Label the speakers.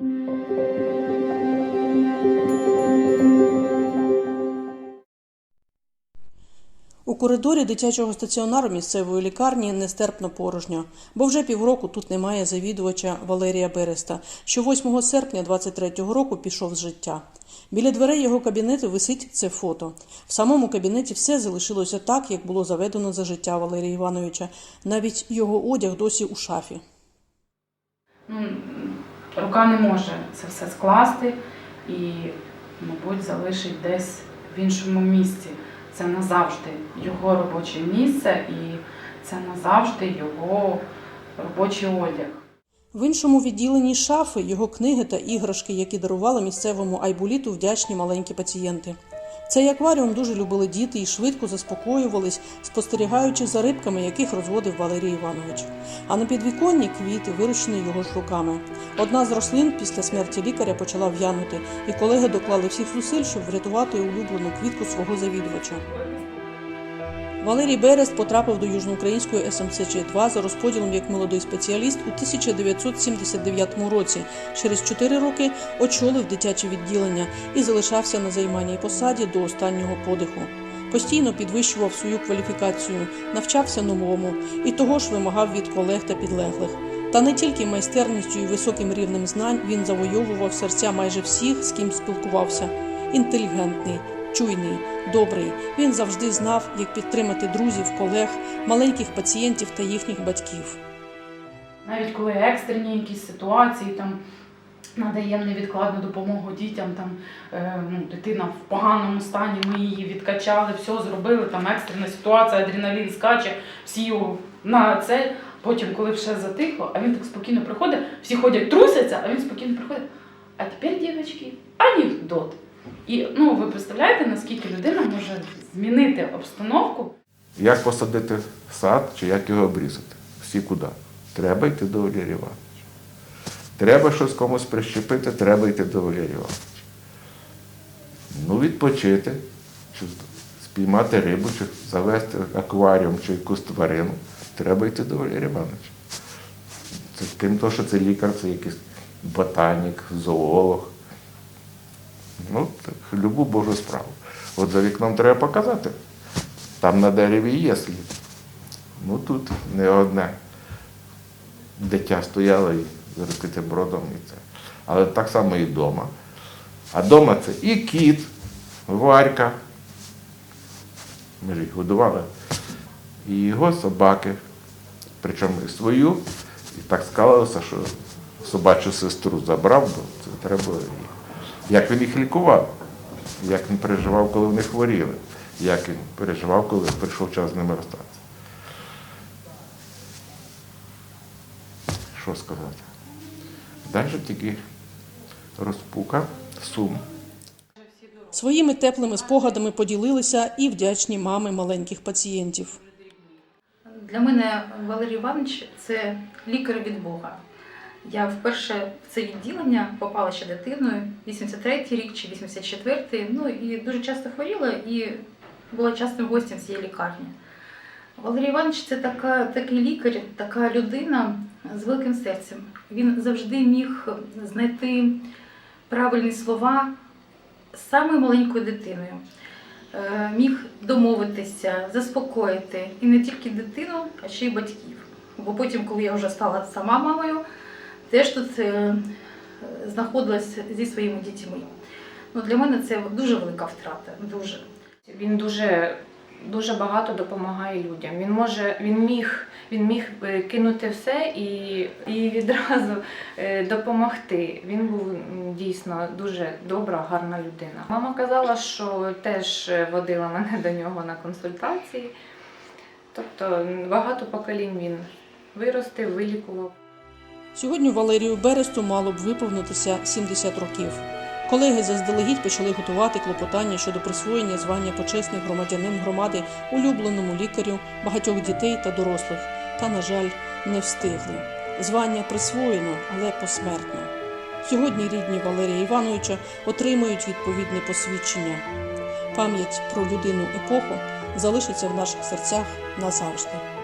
Speaker 1: У коридорі дитячого стаціонару місцевої лікарні нестерпно порожньо, бо вже півроку тут немає завідувача Валерія Береста, що 8 серпня 23-го року пішов з життя. Біля дверей його кабінету висить це фото. В самому кабінеті все залишилося так, як було заведено за життя Валерія Івановича. Навіть його одяг досі у шафі.
Speaker 2: ну, рука не може це все скласти і, мабуть, залишить десь в іншому місці. Це назавжди його робоче місце і це назавжди його робочий одяг.
Speaker 1: В іншому відділенні шафи його книги та іграшки, які дарували місцевому айбуліту вдячні маленькі пацієнти. Цей акваріум дуже любили діти і швидко заспокоювались, спостерігаючи за рибками, яких розводив Валерій Іванович. А на підвіконні квіти, вирощені його ж руками. Одна з рослин після смерті лікаря почала в'янути, і колеги доклали всіх зусиль, щоб врятувати улюблену квітку свого завідувача. Валерій Берест потрапив до Южноукраїнської СМЦЧ-2 за розподілом як молодий спеціаліст у 1979 році. Через 4 роки очолив дитяче відділення і залишався на займаній посаді до останнього подиху. Постійно підвищував свою кваліфікацію, навчався новому і того ж вимагав від колег та підлеглих. Та не тільки майстерністю і високим рівнем знань він завойовував серця майже всіх, з ким спілкувався. Інтелігентний, чуйний, добрий. Він завжди знав, як підтримати друзів, колег, маленьких пацієнтів та їхніх батьків.
Speaker 2: Навіть коли екстрені якісь ситуації, там надаємо невідкладну допомогу дітям, там е, ну, дитина в поганому стані, ми її відкачали, все зробили, там екстрена ситуація, адреналін скаче, всі його на це. Потім, коли все затихло, а він так спокійно приходить, всі ходять, трусяться, а він спокійно приходить. А тепер, дівчатки, анекдот. І ну, ви представляєте, наскільки людина може змінити обстановку
Speaker 3: Як посадити сад чи як його обрізати? Всі куди? Треба йти до Івановича. Треба щось комусь прищепити, треба йти до Валерія Івановича. Ну, відпочити, чи спіймати рибу, чи завести акваріум, чи якусь тварину. Треба йти до Валерія Івановича. Це, крім того, що це лікар, це якийсь ботанік, зоолог. Ну, так, любу Божу справу. От за вікном треба показати. Там на дереві є слід. Ну тут не одне дитя стояло і з розкритим бродом і це. Але так само і вдома. А вдома це і кіт, варька. Ми ж їх годували. І його собаки. Причому і свою. І так склалося, що собачу сестру забрав, бо це треба. Як він їх лікував, як він переживав, коли вони хворіли, як він переживав, коли прийшов час з ними розстатися. Що сказати? Далі тільки розпука, сум.
Speaker 1: Своїми теплими спогадами поділилися і вдячні мами маленьких пацієнтів.
Speaker 4: Для мене Валерій Іванович це лікар від Бога. Я вперше в це відділення попала ще дитиною, 83-й рік чи 84-й, ну і дуже часто хворіла і була частим гостем цієї лікарні. Валерій Іванович це така, такий лікар, така людина з великим серцем. Він завжди міг знайти правильні слова з самою маленькою дитиною. Е, Міг домовитися, заспокоїти і не тільки дитину, а ще й батьків. Бо потім, коли я вже стала сама мамою, теж тут е, знаходилась зі своїми дітьми. Ну, для мене це дуже велика втрата. Дуже.
Speaker 5: Він дуже, дуже багато допомагає людям. Він може, він міг, він міг е, кинути все і, і відразу е, допомогти. Він був дійсно дуже добра, гарна людина. Мама казала, що теж е, водила мене до нього на консультації. Тобто багато поколінь він виростив, вилікував.
Speaker 1: Сьогодні Валерію Бересту мало б виповнитися 70 років. Колеги заздалегідь почали готувати клопотання щодо присвоєння звання почесних громадянин громади улюбленому лікарю багатьох дітей та дорослих. Та, на жаль, не встигли. Звання присвоєно, але посмертно. Сьогодні рідні Валерія Івановича отримують відповідне посвідчення. Пам'ять про людину епоху залишиться в наших серцях назавжди.